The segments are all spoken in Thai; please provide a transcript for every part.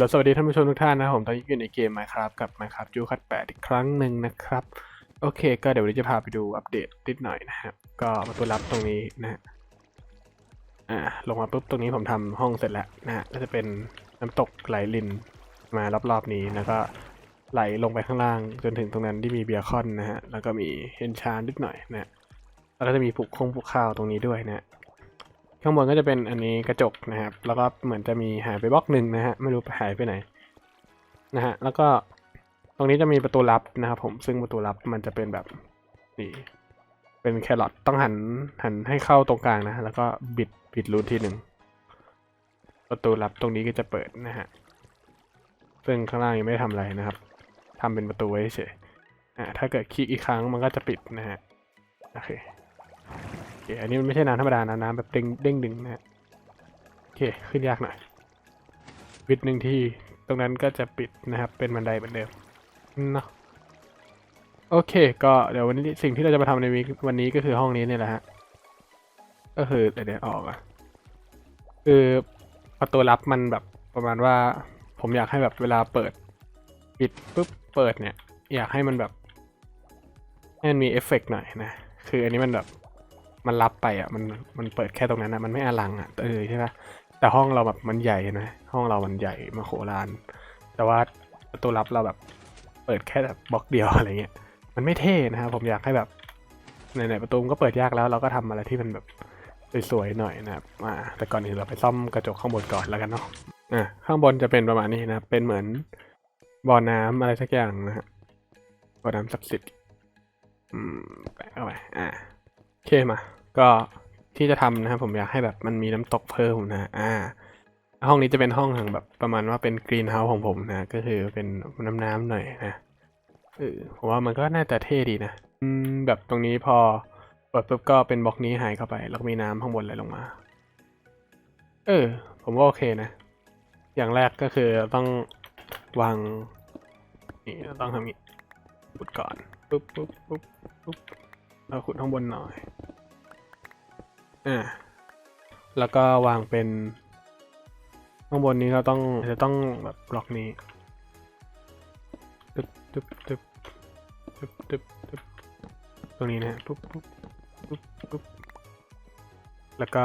ลโหลสวัสดีท่านผู้ชมทุกท่านนะครับผมตอนนี้อยู่ในเกม Minecraft กับ Minecraft ยูคัด8อีกครั้งหนึ่งนะครับ โอเค ก็เดี๋ยววันนี้จะพาไปดูอัปเดตนิดหน่อยนะครับ ก็ประตูลับตรงนี้นะฮะอ่าลงมาปุ๊บตรงนี้ผมทำห้องเสร็จแล้วนะฮะก็จะเป็นน้ำตกไหลลินมารอบๆนี้แล้วก็ไหลลงไปข้างล่าง จนถึงตรงนั้นที่มีเบียร์คอนนะฮะแล้วก็มีเฮนชานนิดหน่อยนะฮะแล้วก็จะมีผูกคงผูกข้าวตรงนี้ด้วยนะ ข้างบนก็จะเป็นอันนี้กระจกนะครับ แล้วก็เหมือนจะมีหายไปบล็อกหนึ่งนะฮะ ไม่รู้หายไปไหนนะฮะ แล้วก็ตรงนี้จะมีประตูลับนะครับ ผม ซึ่งประตูลับมันจะเป็นแบบนี่เป็นแครอทต้องหันหันให้เข้าตรงกลางนะ แล้วก็บิดบิดรูทที่หนึ่งประตูลับตรงนี้ก็จะเปิดนะฮะ ซึ่งข้างล่างยังไม่ได้ทำอะไรนะครับทำเป็นประตูไว้เฉยอ่าถ้าเกิดคลิกอีกครั้งมันก็จะปิดนะฮะ โอเค คอันนี้มันไม่ใช่น้ำธรรมดานะน้ำแบบเด้งเด้งดึงนะโอเคขึ้นยากหน่อยวิดหนึ่งที่ตรงนั้นก็จะปิดนะครับเป็นบันไดเหมือนเดิมเนาะโอเค ก็เดี๋ยววันนี้สิ่งที่เราจะมาทำในวันนี้ก็คือห้องนี้เนี่ยแหละฮะก็คือเดี๋ยวเดี๋ยวออกอะคือประตูลับมันแบบประมาณว่า ผมอยากให้แบบเวลาเปิด ปิดปุ๊บเปิดเนี่ย อยากให้มันแบบให้มันมีเอฟเฟกต์หน่อยนะ คืออันนี้มันแบบ มันรับไปอะมันมันเปิดแค่ตรงนั้นอะมันไม่อลังอะเออใช่ปะแต่ห้องเราแบบมันใหญ่นะห้องเรามันใหญ่มาโหฬารแต่ว่าประตูลับเราแบบ เปิดแค่แบบบล็อกเดียวอะไรเงี้ยมันไม่เท่นะครับผมอยากให้แบบไหนๆประตูก็เปิดยากแล้วเราก็ทำอะไรที่มันแบบสวยๆหน่อยนะครับอ่าแต่ก่อนอื่นเราไปซ่อมกระจกข้างบนก่อนแล้วกันเนาะอะข้างบนจะเป็นประมาณนี้นะเป็นเหมือนบ่อน้ำอะไรสักอย่างนะฮะบ่อน้ำศักดิ์สิทธิ์อืมแปะเข้าไปอ่า เคมา ก็ที่จะทำนะครับผมอยากให้แบบมันมีน้ำตกเพิ่มนะอ่า ห้องนี้จะเป็นห้องทางแบบประมาณว่าเป็นกรีนเฮาส์ของผมนะ ก็คือเป็นน้ำน้ำหน่อยนะเออผมว่ามันก็น่าจะเท่ดีนะอืมแบบตรงนี้พอเปิดปุ๊บก็เป็นบล็อกนี้หายเข้าไป แล้วก็มีน้ำข้างบนไหลลงมา เออ ผมว่าโอเคนะ อย่างแรกก็คือต้องวางนี่ต้องทำอย่างนี้ขุดก่อนปุ๊บปุ๊บปุ๊บปุ๊บ เราขุดข้างบนหน่อย อ่า แล้วก็วางเป็น ข้างบนนี้ก็ต้องจะต้องแบบบล็อกนี้ตึ๊บตึ๊บตึ๊บตึ๊บตึ๊บตึ๊บตรงนี้นะปุ๊บปุ๊บปุ๊บปุ๊บแล้วก็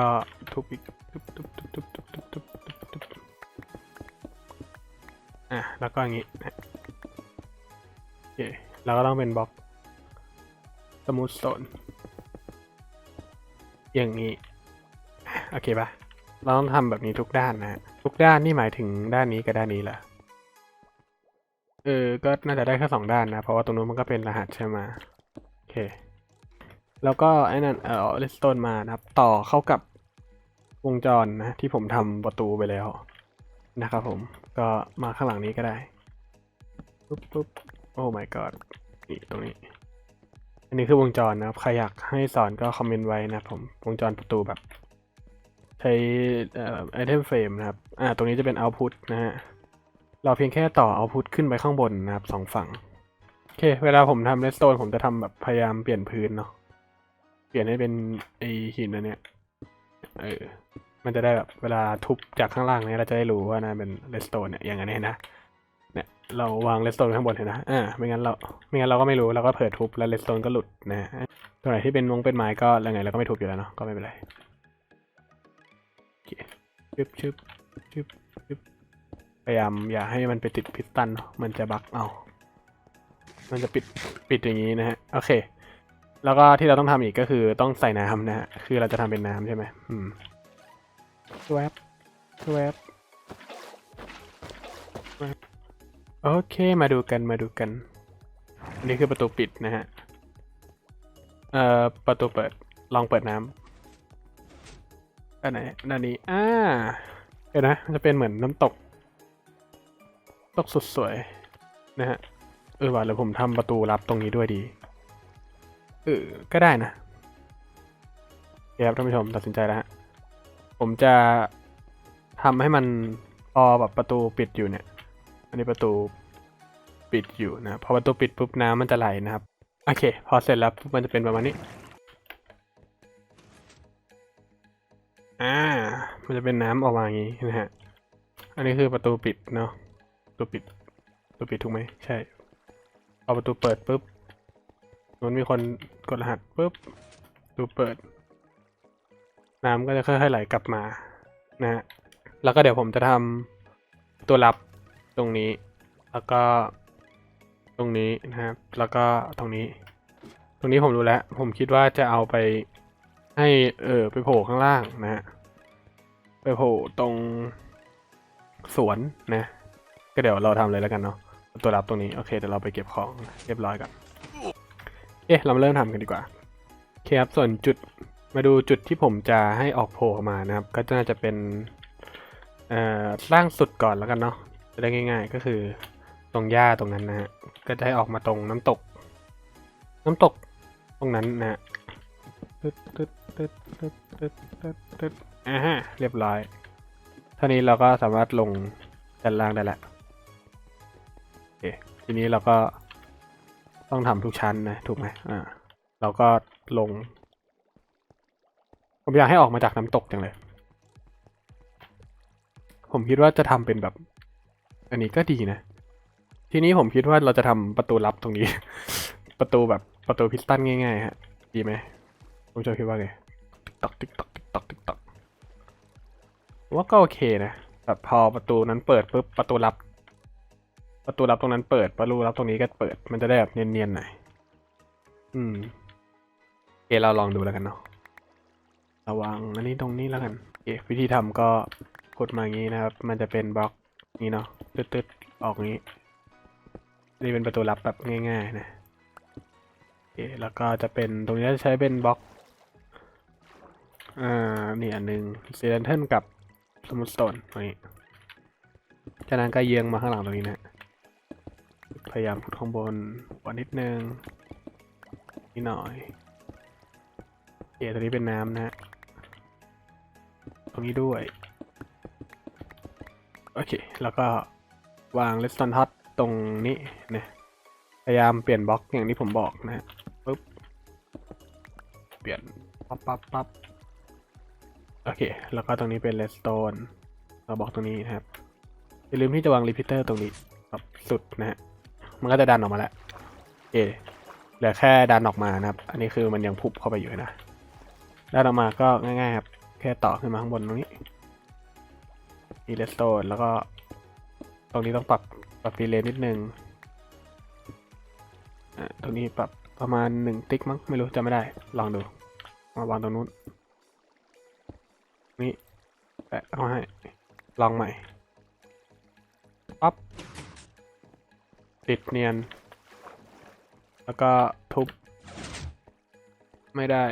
ทุบอีกตึ๊บตึ๊บตึ๊บตึ๊บตึ๊บตึ๊บตึ๊บตึ๊บตึ๊บอะแล้วก็อย่างนี้นะโอเคแล้วก็ต้องเป็นบล็อก สมูทโซนอย่างนี้ โอเคปะเราต้องทำแบบนี้ทุกด้านนะ ทุกด้านนี่หมายถึงด้านนี้กับด้านนี้แหละเออ ก็น่าจะได้แค่สองด้านนะ เพราะว่าตรงนู้นมันก็เป็นรหัสใช่ไหมโอเค แล้วก็ไอ้นั่นเออเลสโตนมานะครับ ต่อเข้ากับวงจรนะ ที่ผมทำประตูไปแล้วนะครับผม ก็มาข้างหลังนี้ก็ได้ ปุ๊บปุ๊บโอ้ my god นี่ตรงนี้ นนี้คือวงจรนะครับ ใครอยากให้สอนก็คอมเมนต์ไว้นะผม วงจรประตูแบบ ใช้ไอเทมเฟรมนะครับ อ่า ตรงนี้จะเป็น output นะฮะ เราเพียงแค่ต่อ output ขึ้นไปข้างบนนะครับสองฝั่ง โอเค เวลาผมทำ redstone ผมจะทำแบบพยายามเปลี่ยนพื้นเนาะ เปลี่ยนให้เป็นไอหินอันเนี้ย เออ มันจะได้แบบเวลาทุบจากข้างล่างเนี่ยเราจะได้รู้ว่านะเป็น redstone เนี่ยอย่างนั้นะ เราวาง redstone ข้างบนเห็นนะอ่าไม่งั้นเราไม่งั้นเราก็ไม่รู้เราก็เผลอทุบแล้ว redstone ก็หลุดนะตรงไหนที่เป็นวงเป็นไม้ก็ยังไงเราก็ไม่ทุบอยู่แล้วเนาะก็ไม่เป็นไรโอเคชึบชึบชึบชึบพยายามอย่าให้มันไปติดพิสตันเนอะมันจะบักเอามันจะปิดปิดอย่างนี้นะฮะโอเค แล้วก็ที่เราต้องทำอีกก็คือต้องใส่น้ำนะฮะคือเราจะทำเป็นน้ำใช่ไหมอืมสวบสวบ โอเคมาดูกันมาดูกันนนี้คือประตูปิดนะฮะ เอ่อ ประตูเปิด ลองเปิดน้ำอันไหนด้านนี้ อ่าเดี๋ยวนะมันจะเป็นเหมือนน้ำตก ตกสุดสวย นะฮะ เออว่าเดี๋ยวผมทำประตูลับตรงนี้ด้วยดี เออ ก็ได้นะเคครับท่านผู้ชมตัดสินใจแล้วฮะ ผมจะทำให้มันพอแบบประตูปิดอยู่เนี่ย นนี้ประตูปิดอยู่นะพอประตูปิดปุ๊บน้ำมันจะไหลนะครับ โอเค พอเสร็จแล้วปุ๊บมันจะเป็นประมาณนี้ อ่า มันจะเป็นน้ำออกมาอย่างนี้นะฮะ อันนี้คือประตูปิดเนาะ ประตัวปิด ประตัวปิดถูกไหม ใช่ พอประตูเปิดปุ๊บมันมีคนกดรหัสปุ๊บประตูเปิด น้ำก็จะค่อยๆไหลกลับมา นะฮะ แล้วก็เดี๋ยวผมจะทำตัวรับ ตรงนี้ แล้วก็ตรงนี้นะครับ แล้วก็ตรงนี้ ตรงนี้ผมรู้แล้ว ผมคิดว่าจะเอาไปให้เออไปโผล่ข้างล่างนะฮะ ไปโผล่ตรงสวนนะ ก็เดี๋ยวเราทำเลยแล้วกันเนาะ ตัวรับตรงนี้ โอเค เดี๋ยวเราไปเก็บของเรียบร้อยกันเอ๊ะเรามาเริ่มทำกันดีกว่าโอเคครับ ส่วนจุดมาดูจุดที่ผมจะให้ออกโผล่มานะครับ ก็น่าจะเป็นเอ่อล่างสุดก่อนแล้วกันเนาะ จะได้ง่าย ๆ ก็คือตรงหญ้าตรงนั้นนะฮะก็จะให้ออกมาตรงน้ำตก น้ำตกตรงนั้นนะฮะตึ๊ดตึ๊ดตึ๊ดตึ๊ดตึ๊ดตึ๊ดตึ๊ดอ่าฮะเรียบร้อยเท่านี้เราก็สามารถลงด้านล่างได้แล้วโอเคทีนี้เราก็ต้องทำทุกชั้นนะถูกไหมอ่าเราก็ลง ผมอยากให้ออกมาจากน้ำตกจังเลย ผมคิดว่าจะทำเป็นแบบ อันนี้ก็ดีนะ ทีนี้ผมคิดว่าเราจะทำประตูลับตรงนี้ ประตูแบบประตูพิสตันง่ายๆฮะ ดีไหมผมจะคิดว่าไงติ๊กตอกติ๊กตอกติ๊กตอกติ๊กตอกว่าก็โอเคนะแบบพอประตูนั้นเปิดปุ๊บประตูลับ ประตูลับตรงนั้นเปิด ประตูลับตรงนี้ก็เปิด มันจะได้แบบเนียนๆหน่อยอืมโอเคเราลองดูแล้วกันเนาะระวังอันนี้ตรงนี้แล้วกันโอเควิธีทำก็กดมาอย่างนี้นะครับ มันจะเป็นบล็อก นี้เนาะตึ๊ดๆออกอย่างนี้ นี่เป็นประตูลับแบบง่าย ๆ นะโอเคแล้วก็จะเป็นตรงนี้จะใช้เป็นบล็อก อ่า นี่อันหนึ่งเซเลนเทนกับสมุทสโตนตรงนี้จากนั้นก็เยียงมาข้างหลังตรงนี้นะ พยายามขุดข้างบนวันนิดนึงนิดหน่อยโอเคตรงนี้เป็นน้ำนะฮะตรงนี้ด้วย เค แล้วก็วางเลสตันท็อตตรงนี้นะพยายามเปลี่ยนบล็อกอย่างที่ผมบอกนะฮะปุ๊บ เปลี่ยนปั๊บปั๊บปั๊บโอเค แล้วก็ตรงนี้เป็นเลสโตนเราบอกตรงนี้นะครับ อย่าลืมที่จะวางรีพิเตอร์ตรงนี้แบบสุดนะฮะ มันก็จะดันออกมาแล้วโอเคเหลือแค่ดันออกมานะครับ อันนี้คือมันยังพุบเข้าไปอยู่นะ ดันออกมาก็ง่ายๆครับ แค่ต่อขึ้นมาข้างบนตรงนี้ มีเลสโตนแล้วก็ ตรงนี้ต้องปรับปรับฟีเลนนิดนึงอะตรงนี้ปรับประมาณหนึ่งติ๊กมั้งไม่รู้จำไม่ได้ ลองดูมาวางตรงนู้น นี่แปะเอาให้ ลองใหม่ปั๊บติดเนียน แล้วก็ทุบ ไม่ได้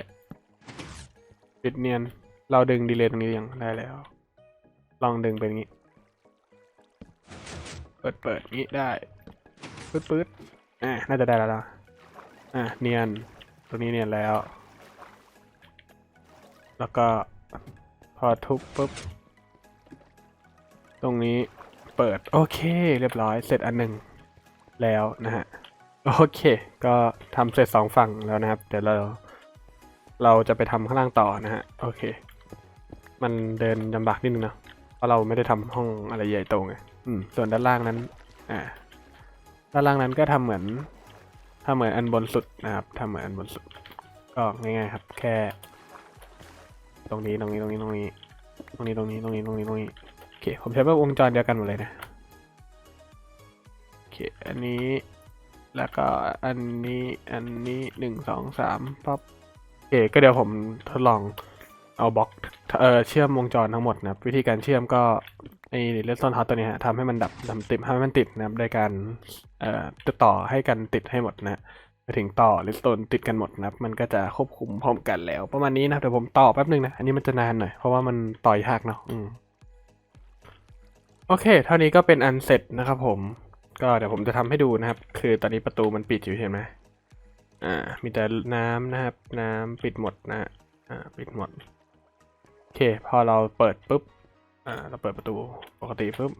ติดเนียน เราดึงดีเลย์ตรงนี้ยังได้แล้ว ลองดึงเป็นอย่างนี้ เปิดเปิดงี้ได้ปื๊ดปื๊ดอ่าน่าจะได้แล้วนะอ่าเนียน ตรงนี้เนียนแล้ว แล้วก็พอทุบปุ๊บ ตรงนี้เปิด โอเค เรียบร้อย เสร็จอันหนึ่งแล้วนะฮะ โอเค ก็ทำเสร็จสองฝั่งแล้วนะครับ เดี๋ยวเรา เราจะไปทำข้างล่างต่อนะฮะ โอเค มันเดินลำบากนิดนึงเนะ ราะเราไม่ได้ทำห้องอะไรใหญ่โตไงอืมส่วนด้านล่างนั้น อ่า ด้านล่างนั้นก็ทำเหมือนทำเหมือนอันบนสุดนะครับทำเหมือนอันบนสุด ก็ง่ายๆครับ แค่ ตรงนี้ตรงนี้ตรงนี้ตรงนี้ ตรงนี้ตรงนี้ตรงนี้ตรงนี้ตรงนี้โอเค ผมใช้แบบวงจรเดียวกันหมดเลยนะโอเค อันนี้แล้วก็อันนี้อันนี้หนึ่งสองสามปั๊บโอเค ก็เดี๋ยวผมทดลอง เอาบล็อกเอ่อเชื่อมวงจรทั้งหมดนะครับวิธีการเชื่อมก็ไอ้เลสโซนฮอตตัวนี้ฮะทำให้มันดับทำติดให้มันติดนะครับโดยการเอ่อติดต่อให้กันติดให้หมดนะไปถึงต่อเลสโตนติดกันหมดนะครับ มันก็จะควบคุมพร้อมกันแล้ว ประมาณนี้นะครับเดี๋ยวผมต่อแป๊บนึงนะอันนี้มันจะนานหน่อยเพราะว่ามันต่อยากเนาะอืมโอเค เท่านี้ก็เป็นอันเสร็จนะครับ ผม ก็เดี๋ยวผมจะทำให้ดูนะครับ คือตอนนี้ประตูมันปิดอยู่เห็นไหมอ่ามีแต่น้ำนะครับ น้ำปิดหมดนะอ่าปิดหมด เค พอเราเปิดปุ๊บ อ่า เราเปิดประตูปกติปุ๊บ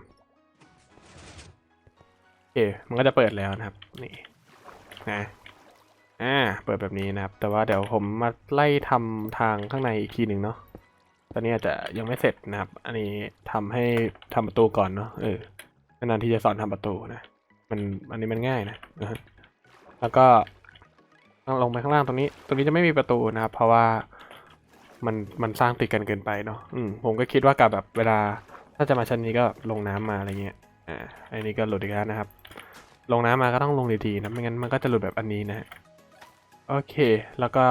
โอเค มันก็จะเปิดแล้วนะครับ นี่ นะ อ่า เปิดแบบนี้นะครับ แต่ว่าเดี๋ยวผมมาไล่ทำทางข้างในอีกทีหนึ่งเนาะ ตอนนี้อาจจะยังไม่เสร็จนะครับ อันนี้ทำให้ทำประตูก่อนเนาะ เออนานๆที่จะสอนทำประตูนะ มัน อันนี้มันง่ายนะนะฮะแล้วก็ต้องลงไปข้างล่างตรงนี้ ตรงนี้จะไม่มีประตูนะครับ เพราะว่า มันมันสร้างติดกันเกินไปเนาะอืมผมก็คิดว่ากับแบบเวลา ถ้าจะมาชั้นนี้ก็ลงน้ำมาอะไรเงี้ยอ่าอันนี้ก็หลุดอีกแล้วนะครับ ลงน้ำมาก็ต้องลงดีๆนะไม่งั้นมันก็จะหลุดแบบอันนี้นะฮะโอเค แล้วก็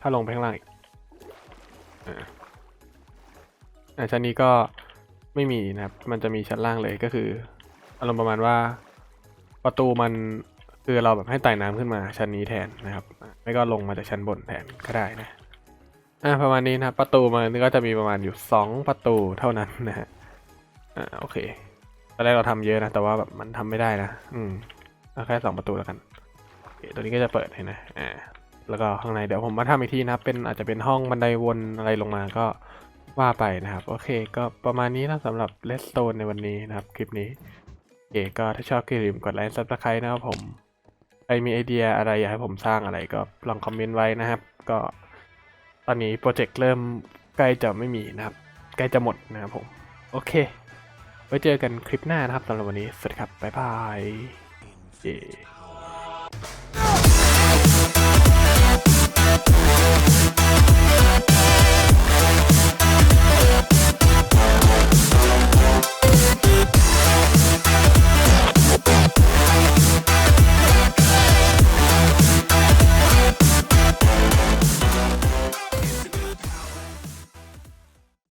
ถ้าลงไปข้างล่างอีกอ่าชั้นนี้ก็ไม่มีนะครับ มันจะมีชั้นล่างเลยก็คืออารมณ์ประมาณว่าประตูมันคือเราแบบให้ไต่น้ำขึ้นมาชั้นนี้แทนนะครับ ไม่ก็ลงมาจากชั้นบนแทนก็ได้นะ อ่าประมาณนี้นะครับประตูมันก็จะมีประมาณอยู่สองประตูเท่านั้นนะฮะอ่าโอเคตอนแรกเราทำเยอะนะ แต่ว่าแบบมันทำไม่ได้นะ อืมเอาแค่สองประตูแล้วกันตัวนี้ก็จะเปิดให้นะอ่าแล้วก็ข้างในเดี๋ยวผมมาทำอีกทีนะครับเป็นอาจจะเป็นห้องบันไดวนอะไรลงมาก็ว่าไปนะครับ โอเค ก็ประมาณนี้นะสำหรับเลสโตนในวันนี้นะครับ คลิปนี้โอเคก็ถ้าชอบก็อย่าลืมกดไลค์ซับสไครต์นะครับผมใครมีไอเดียอะไรอยากให้ผมสร้างอะไรก็ลองคอมเมนต์ไว้นะครับ ก็ อนนี้โปรเจกต์เริ่มใกล้จะไม่มีนะครับ ใกล้จะหมดนะครับผม โอเค ไว้เจอกันคลิปหน้านะครับสำหรับวันนี้ สวัสดีครับ บ๊ายบายเย้